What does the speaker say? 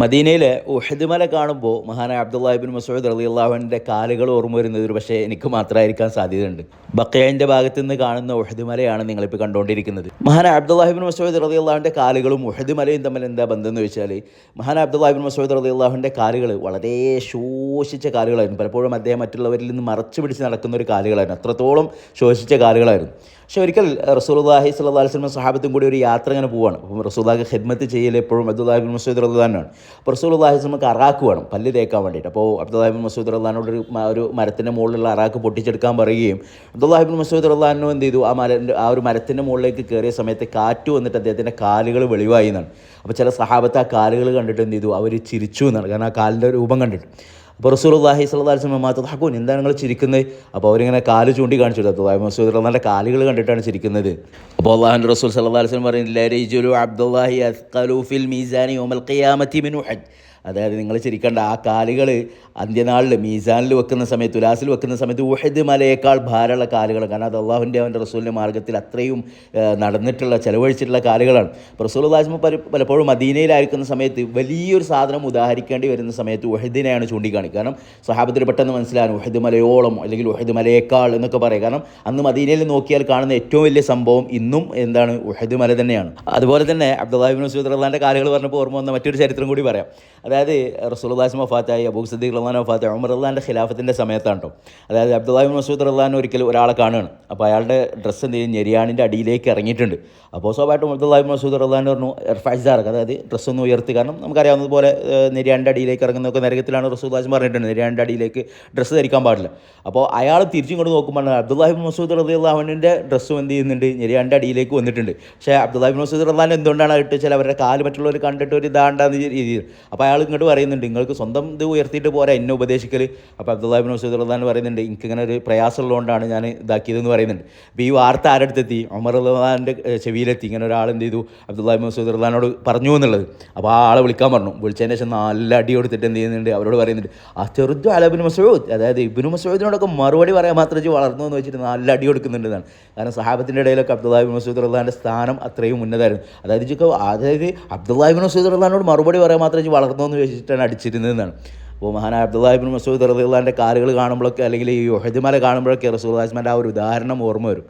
മദീനയിലെ ഉഹദ് മല കാണുമ്പോൾ മഹാനായ അബ്ദുല്ലാഹിബിൻ മസൂദ് അലി അള്ളാഹുവിന്റെ കാലുകൾ ഓർമ്മ വരുന്നത് ഒരു പക്ഷേ എനിക്ക് മാത്രമായിരിക്കാൻ സാധ്യതയുണ്ട്. ബക്കയന്റെ ഭാഗത്ത് നിന്ന് കാണുന്ന ഉഹദ് മലയാണ് നിങ്ങളിപ്പോൾ കണ്ടുകൊണ്ടിരിക്കുന്നത് മഹാനായ അബ്ദുല്ലാഹിബിൻ മസൂദ് അലി അള്ളാഹുവിന്റെ കാലുകളും ഉഹദ് മലയും തമ്മിൽ എന്താ ബന്ധം എന്ന് വെച്ചാൽ മഹാനായ അബ്ദുല്ലാഹിബിൻ മസൂദ് അലി അള്ളാഹുവിന്റെ കാലുകൾ വളരെ ശോഷിച്ച കാലുകളായിരുന്നു. പലപ്പോഴും അദ്ദേഹം മറ്റുള്ളവരിൽ നിന്ന് മറച്ചു പിടിച്ച് നടക്കുന്ന ഒരു കാലുകളായിരുന്നു. അത്രത്തോളം ശോഷിച്ച കാലുകളായിരുന്നു. പക്ഷെ ഒരിക്കൽ റസൂലുള്ളാഹി സ്വല്ലല്ലാഹി അലൈഹി വസല്ലം സഹാബത്തും കൂടി ഒരു യാത്ര ഇങ്ങനെ പോവാണ്. അപ്പം റസൂലുള്ളാഹി ഖിദ്മത്ത് ചെയ്യൽ എപ്പോഴും അബ്ദുല്ലാഹി ബിൻ മസൂദ് റളിയല്ലാഹുവാണ് അപ്പോൾ റസൂലുള്ളാഹി സ്വലമക്ക് വേണം പല്ല് തേക്കാൻ വേണ്ടിയിട്ട്. അപ്പോൾ അബ്ദുല്ലാഹി ബിൻ മസൂദ് റളിയല്ലാഹുനോട് ഒരു ഒരു മരത്തിന്റെ മുകളിലുള്ള അറാക്ക് പൊട്ടിച്ചെടുക്കാൻ പറയുകയും അബ്ദുല്ലാഹി ബിൻ മസൂദ് റളിയല്ലാഹു എന്ത് ചെയ്തു? ആ മരന്റെ ആ ഒരു മരത്തിന്റെ മുകളിലേക്ക് കയറിയ സമയത്ത് കാറ്റ് വന്നിട്ട് അദ്ദേഹത്തിന്റെ കാലുകൾ വെളിവായി എന്നാണ്. അപ്പോൾ ചില സഹാബത്ത് ആ കാലുകൾ കണ്ടിട്ട് എന്ത് ചെയ്തു? അവർ ചിരിച്ചു എന്നാണ്. കാരണം ആ കാലിന്റെ രൂപം കണ്ടിട്ട്. അപ്പോൾ റസൂലുള്ളാഹി സ്വല്ലല്ലാഹി അലൈഹി മാത്രം ഹക്കൂൻ എന്താണ് നിങ്ങൾ ചിരിക്കുന്നത്? അപ്പോൾ അവരിങ്ങനെ കാൽ ചൂണ്ടി കാണിച്ചു കൊടുത്തു മസൂദ് റഹ്മാന്റെ കാലുകൾ കണ്ടിട്ടാണ് ചിരിക്കുന്നത്. അപ്പോൾ അള്ളാഹുന്റെ റസൂൽ സല്ലല്ലാഹി അലൈഹി വസല്ലം പറയുന്നില്ല അബ്ദുല്ലാഹി അസ്ഖലു ഫിൽ മീസാനി യൗമൽ ഖിയാമത്തി മിൻ ഉഹദ്. അതായത് നിങ്ങൾ ചിരിക്കേണ്ട ആ കാലുകൾ അന്ത്യനാളിൽ മീസാനിൽ വെക്കുന്ന സമയത്ത് ഉലാസിൽ വെക്കുന്ന സമയത്ത് ഉഹദ് മലയേക്കാൾ ഭാരമുള്ള കാലുകൾ കാരണം അത് അള്ളാഹുന്റെ അവന്റെ റസൂലിന്റെ മാർഗത്തിൽ അത്രയും നടന്നിട്ടുള്ള ചെലവഴിച്ചിട്ടുള്ള കാലുകളാണ്. റസൂൽ അള്ളാഹിമ പലപ്പോഴും മദീനയിലായിരിക്കുന്ന സമയത്ത് വലിയൊരു സാധനം ഉദാഹരിക്കേണ്ടി വരുന്ന സമയത്ത് ഉഹദിനെയാണ് ചൂണ്ടിക്കാണിക്കുക. കാരണം സഹാബത്തിന് പെട്ടെന്ന് മനസ്സിലാകും ഉഹദ് മലയോളം അല്ലെങ്കിൽ ഉഹദ് മലയേക്കാൾ എന്നൊക്കെ പറയും. കാരണം അന്ന് മദീനയിൽ നോക്കിയാൽ കാണുന്ന ഏറ്റവും വലിയ സംഭവം ഇന്നും എന്താണ് ഉഹദ് മല തന്നെയാണ്. അതുപോലെ തന്നെ അബ്ദുല്ലാഹിബിൻ മസൂദ് റഹ്ലാന്റെ കാലുകൾ പറഞ്ഞപ്പോൾ ഓർമ്മ വന്ന മറ്റൊരു ചരിത്രം കൂടി പറയാം. അതായത് റസൂൽദാസ് മഫാത്തായി അബൂ സദ്ദീഖ് റഹ്ലാൻ മഫാത്തായി ഉമർ അള്ളാന്റെ ഖിലാഫത്തിന്റെ സമയത്താണ് കേട്ടോ. അതായത് അബ്ദുല്ലാഹിബിൻ മസൂദ് റഹ്ലാൻ ഒരിക്കൽ ഒരാളെ കാണുകയാണ്. അപ്പോൾ അയാളുടെ ഡ്രസ്സ് എന്ത് ചെയ്യും? ഞെരിയാണിന്റെ അടിയിലേക്ക് ഇറങ്ങിയിട്ടുണ്ട്. അപ്പോൾ സ്വാഭാവികമായിട്ടും അബ്ദുല്ലാഹിബിൻ മസൂദ് റഹ്ലാൻ പറഞ്ഞു ഫൈസാർക്ക് അതായത് ഡ്രസ്സ് ഒന്ന് ഉയർത്തി. കാരണം നമുക്കറിയാവുന്നതുപോലെ നെരിയാണിന്റെ അടിയിലേക്ക് ഇറങ്ങുന്നതൊക്കെ നരകത്തിലാണ് റസൂദാസ് പറഞ്ഞിട്ടുണ്ട്. നെരിയാണിന്റെ അടിയിലേക്ക് ഡ്രസ്സ് ധരിക്കാൻ പാടില്ല. അപ്പോൾ അയാൾ തിരിച്ചും കൊണ്ട് നോക്കുമ്പോൾ അബ്ദുല്ലാഹിബിൻ മസൂദ് റഹ്ലാൻ അള്ളാഹുവിന്റെ ഡ്രസ്സും എന്ത് ചെയ്യുന്നുണ്ട്? ഞെരിയാണിന്റെ അടിയിലേക്ക് വന്നിട്ടുണ്ട്. പക്ഷേ അബ്ദുല്ലാഹിബിൻ മസൂദ് റഹ്ലാൻ എന്തുകൊണ്ടാണ് ഇട്ട് ചില അവരുടെ കാൽ മറ്റുള്ളവർ കണ്ടിട്ട് ഒരു ഇതാണ്ടാന്ന് രീതിയിൽ. അപ്പോൾ അയാൾ ഇങ്ങോട്ട് പറയുന്നുണ്ട്. നിങ്ങൾക്ക് സ്വന്തം ഇത് ഉയർത്തിയിട്ട് പോരാ എന്നെ ഉപദേശിക്കൽ അപ്പോൾ അബ്ദുല്ലാഹിബിൻ മസൂദ് റഹ്ലാൻ പറയുന്നുണ്ട് എനിക്കിങ്ങനെ ഒരു പ്രയാസമുള്ളതുകൊണ്ടാണ് ഞാൻ ഇതാക്കിയതെന്ന് പറയുന്നുണ്ട്. അപ്പോൾ ഈ വാർത്ത ആരടുത്തെത്തി? ഉമർ റഹ്ലാന്റെ ചെവിയിലെത്തി. ഇങ്ങനെ ഒരാൾ എന്ത് ചെയ്തു? അബ്ദുല്ലാഹി മസൂദ് റഹ്ലാനോട് പറഞ്ഞു എന്നുള്ളത്. അപ്പോൾ ആ ആളെ വിളിക്കാൻ പറഞ്ഞു. വിളിച്ചതിന് ശേഷം നല്ല അടി കൊടുത്തിട്ട് എന്ത് ചെയ്യുന്നുണ്ട്? അവരോട് പറയുന്നുണ്ട് ആ ചെറുതു അലബിൻ മസൂദ് അതായത് ഇബിന് മസൂദിനോടൊക്കെ മറുപടി പറയാൻ മാത്രമേ വളർന്നു എന്ന് വെച്ചിട്ട് നല്ല അടി കൊടുക്കുന്നുണ്ടെന്നാണ് കാരണം സഹാബത്തിന്റെ ഇടയിലൊക്കെ അബ്ദുല്ലാഹിബിൻ മസൂദ് റഹ്ലാന്റെ സ്ഥാനം അത്രയും ഉന്നതമായിരുന്നു അതായത് അതായത് അബ്ദുല്ലാഹിബിൻ മസൂദ് റഹ്ലാനോട് മറുപടി പറയാൻ മാത്രമേ വളർന്നു എന്ന് വെച്ചിട്ടാണ് അടിച്ചിരുന്നതെന്നാണ്. അപ്പോൾ മഹാനായ അബ്ദുല്ലാഹിബിൻ മസൂദ് റഹ്ലാന്റെ കാലുകൾ കാണുമ്പോഴൊക്കെ അല്ലെങ്കിൽ ഈ ഒഹദിമല കാണുമ്പോഴൊക്കെ റസൂൽ ഹാസ്മാന്റെ ആ ഒരു ഉദാഹരണം ഓർമ്മ വരും.